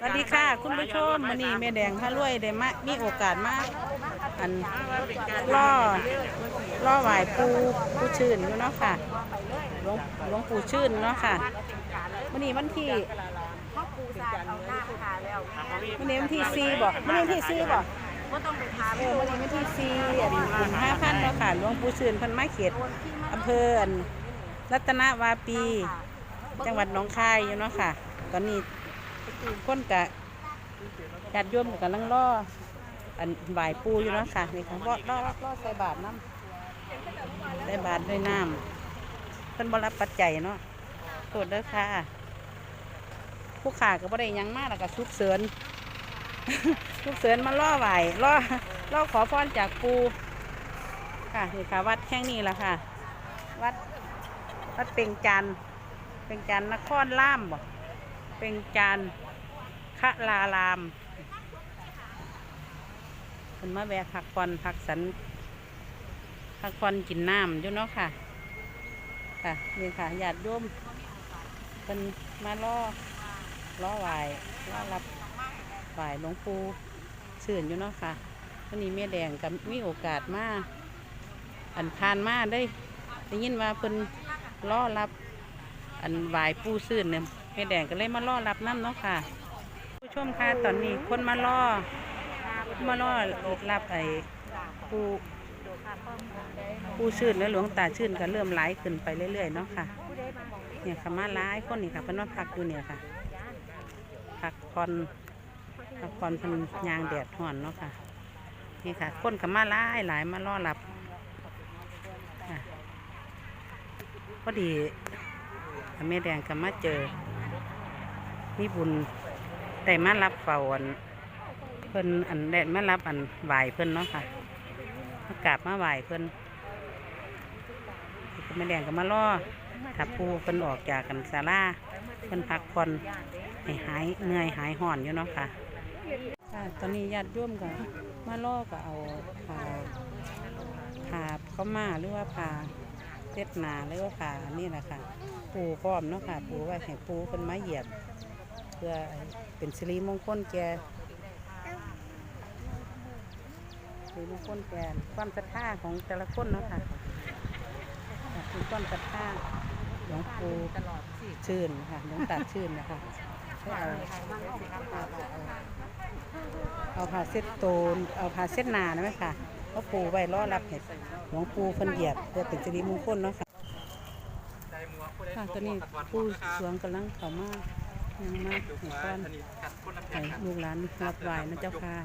สวัสดีค่ะ คุณผู้ชมมันนี่แม่แดงพระรวยได้มามีโอกาสมาอันล่อล่อไหวปูปูชื่นอยู่เนาะค่ะหลวงหลวงปู่ชื่นเนาะค่ะมันนี่วันที่มันนี่วันที่สี่บอกมันนี่วันที่สี่บอกก็ต้องไปถามเออมันนี่วันที่สี่อันบุญห้าพันเนาะค่ะหลวงปู่ชื่นเพันไม้เขียดอำเภออันรัตนวาปี จังหวัดหนองคายอยู่เนาะค่ะ ตอนนี้ คนกะญาติโยมกำลังล่ออันบ่ายปูอยู่เนาะค่ะนี่ค่ะล่อล่อล่อใส่บาทน้ำใส่บาทด้วยน้ำเพิ่นบรับปัจจัยเนาะโทษเด้อค่ะ ผู้ขาก็บ่ได้ยังมากแล้วก็ชุกเสริญชุกเสริญมาล่อไหวล่อล่อขอพรจากปูค่ะนี่ค่ะ วัดแห่งนี้ละค่ะ วัดวัดเป่งจันเป็นจานนครล่ามบ่ เป็นจานคะลารามเป็นมาแวะพักผ่อนพักสันพักผ่อนกินน้ำอยู่เนาะค่ะ ค่ะนี่ค่ะญาติโยมเป็นมาล่อล่อไหวล่อรับไหวหลวงปู่เสื่อนอยู่เนาะค่ะวันนี้แม่แดงกับมีโอกาสมาอันพานมาได้ได้ยินว่าเพิ่นล่อรับอันวายปูซื่อนเนี่ย ม่แดงก็เลยมาล่อรับน้ำเนาะค่ะ ผู้ชมค่ะตอนนี้คนมาล่อมาล่อรับไอ้ปูปูชื่นและหลวงตาชื่นก็เริ่มหลขึ้นไปเรื่อยๆเนาะค่ะ เนี่ยค่ะมาหลายคนนี่ค่ะเพิ่นว่าพักอยู่เนี่ยค่ะพักผ่อนพักผ่อนพิ่นยางแดดห่อนเนาะค่ะนี่ค่ะคนก็มาหลายหลายมาล่อรับพอดีแม่แดงก็มาเจอ มีบุญได้มารับเฝ้าอันเพิ่นอันได้มารับอันไหวเพิ่นเนาะค่ะมากราบมาไหวเพิ่นแม่แดงก็มาล่อถับปูเพิ่นออกจากกันศาลาเพิ่นพักผ่อนให้หายเหนื่อยหายห่อนอยู่เนาะค่ะค่ะ ตอนนี้ญาติโยมก็มาล่อก็เอาผ้าผ้าเข้าวมาหรือว่าผ้าเช็ดนาหรือว่าผ้านี่แหละค่ะ ปูพร้อมเนาะค่ะ ปูไว้ให้ปูเป็นไม้เหยียบ เพื่อเป็นสิริมงคลแก่สิริมงคลแก่ความศรัทธาของแต่ละคนเนาะค่ะค่ะคือความศรัทธาหลวงปู่ชื่นค่ะหลวงตาชื่นนะคะให้เอาเอาผ้าเช็ดโตนเอาผ้าเช็ดหนานะไหมค่ะเอาปูไว้รอรับเห็ดหลวงปู่เพิ่นเหยียบเพื่อเป็นสิริมงคลเนาะค่ะค่ะตอนนี้ผู้สวงกำลังเข้ามา ยังมากให้ก้อนให้ลูกหลานรับไหวนะเจ้าค่ะ